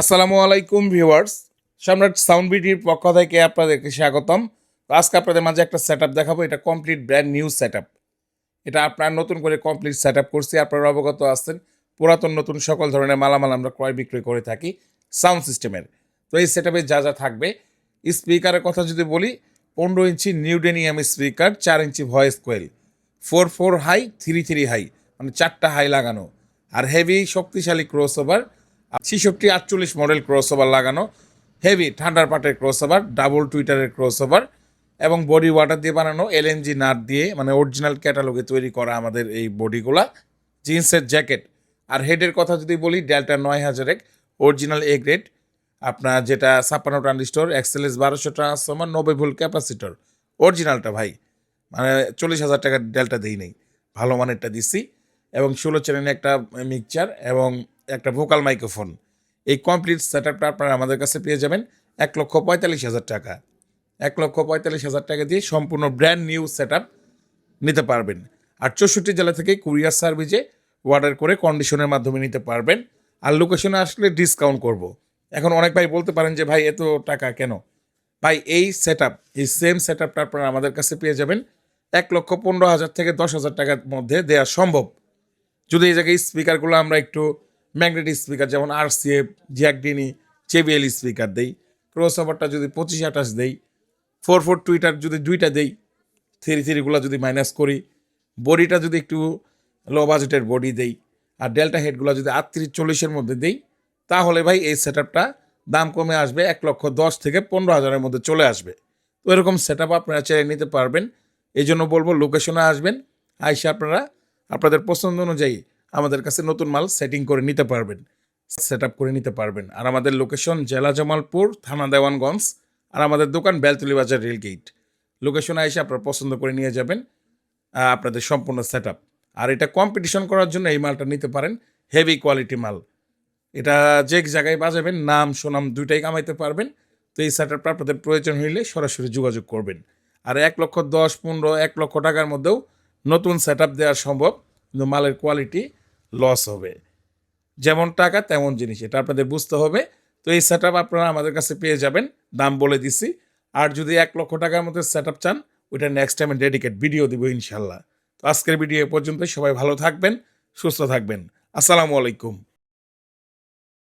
আসসালামু আলাইকুম ভিউয়ার্স। সম্রাট সাউন্ড বিডির পক্ষ থেকে আপনাদেরকে স্বাগতম। তো আজকে আপনাদের মাঝে একটা সেট আপ দেখাবো। এটা কমপ্লিট ব্র্যান্ড নিউ সেট এটা আপনার নতুন করে কমপ্লিট সেট করছি। আপনারা অবগত আছেন, পুরাতন নতুন সকল ধরনের মালামাল আমরা ক্রয় বিক্রয় করে থাকি সাউন্ড সিস্টেমের তো এই সেট যা যা থাকবে স্পিকারের কথা যদি বলি, পনেরো ইঞ্চি নিউডেনিয়াম স্পিকার চার inch voice coil four four high three three high মানে চারটা হাই লাগানো। আর হেভি শক্তিশালী ক্রস ওভার ছিষট্টি আটচল্লিশ মডেল ক্রস ওভার লাগানো হেভি ঠান্ডার পাটের ক্রস ওভার ডাবল টুইটারের ক্রস ওভার এবং বডি ওয়াটার দিয়ে বানানো এলএনজি নাট দিয়ে মানে অরিজিনাল ক্যাটালগে তৈরি করা আমাদের এই বডিগুলা জিন্সের জ্যাকেট আর হেডের কথা যদি বলি ডেল্টা নয় হাজার এক অরিজিনাল এ গ্রেড আপনার যেটা ছাপ্পান্ন ট্রানজিস্টর এক্সেলএস বারোশো ট্রান্সফর্মার নব্বই ভোল্ট ক্যাপাসিটর অরিজিনালটা ভাই মানে চল্লিশ হাজার টাকার ডেলটা দিই নেই, ভালো মানেরটা দিচ্ছি। এবং ষোলো চ্যানেলে একটা মিক্সচার এবং একটা ভোকাল মাইক্রোফোন এই কমপ্লিট সেট আপটা আপনারা আমাদের কাছে পেয়ে যাবেন এক লক্ষ পঁয়তাল্লিশ হাজার টাকা। এক লক্ষ পঁয়তাল্লিশ হাজার টাকা দিয়ে সম্পূর্ণ ব্র্যান্ড নিউ সেট নিতে পারবেন। আর চৌষট্টি জেলা থেকে কুরিয়ার সার্ভিসে অর্ডার করে কন্ডিশনের মাধ্যমে নিতে পারবেন। আর লোকেশনে আসলে ডিসকাউন্ট করব। এখন অনেক ভাই বলতে পারেন যে, ভাই, এত টাকা কেন? ভাই, এই সেট এই সেম সেট আপটা আপনারা আমাদের কাছে পেয়ে যাবেন এক লক্ষ পনেরো হাজার থেকে দশ হাজার টাকার মধ্যে দেওয়া সম্ভব। যদি এই জায়গায় স্পিকারগুলো আমরা একটু ম্যাগনেটিক স্পিকার, যেমন আর সিএফ জ্যাকডিনি জেবিএল স্পিকার দেই। ক্রস ওভারটা যদি পঁচিশ আঠাশ দেই, ফোর ফোর টুইটার যদি দুইটা দেই, থ্রি থ্রিগুলো যদি মাইনাস করি, বডিটা যদি একটু লো বাজেটের বডি দেই, আর ডেল্টা হেডগুলো যদি আটত্রিশ চল্লিশের মধ্যে দেই, তাহলে ভাই এই সেট দাম কমে আসবে এক লক্ষ দশ থেকে পনেরো হাজারের মধ্যে চলে আসবে। তো এরকম সেট আপ আপনারা চেয়ে নিতে পারবেন। এই জন্য বলব লোকেশনে আসবেন, আইসে আপনারা, আপনাদের পছন্দ অনুযায়ী আমাদের কাছে নতুন মাল সেটিং করে নিতে পারবেন সেট করে নিতে পারবেন। আর আমাদের লোকেশন জেলা জামালপুর, থানা দেওয়ানগঞ্জ, আর আমাদের দোকান বেলতলি বাজার রেল গেট লোকেশনে এসে আপনারা পছন্দ করে নিয়ে যাবেন আপনাদের সম্পূর্ণ সেট আর এটা কম্পিটিশন করার জন্য এই মালটা নিতে পারেন হেভি কোয়ালিটি মাল। এটা যে জায়গায় বাজাবেন, নাম, সুনাম দুইটাই কামাইতে পারবেন। তো এই সেট আপনাদের প্রয়োজন হইলে সরাসরি যোগাযোগ করবেন। আর এক লক্ষ দশ, পনেরো, এক লক্ষ টাকার মধ্যেও নতুন সেট দেওয়া সম্ভব। কিন্তু মালের কোয়ালিটি লস হবে। যেমন টাকা, তেমন জিনিস। এটা আপনাদের বুঝতে হবে। তো এই সেট আপনারা আমাদের কাছে পেয়ে যাবেন। দাম বলে দিছি। আর যদি এক লক্ষ টাকার মধ্যে সেট চান, ওইটা নেক্সট টাইমে ডেডিকেট ভিডিও দিব ইনশাল্লাহ। তো আজকের ভিডিও পর্যন্ত সবাই ভালো থাকবেন, সুস্থ থাকবেন। আসসালামু আলাইকুম।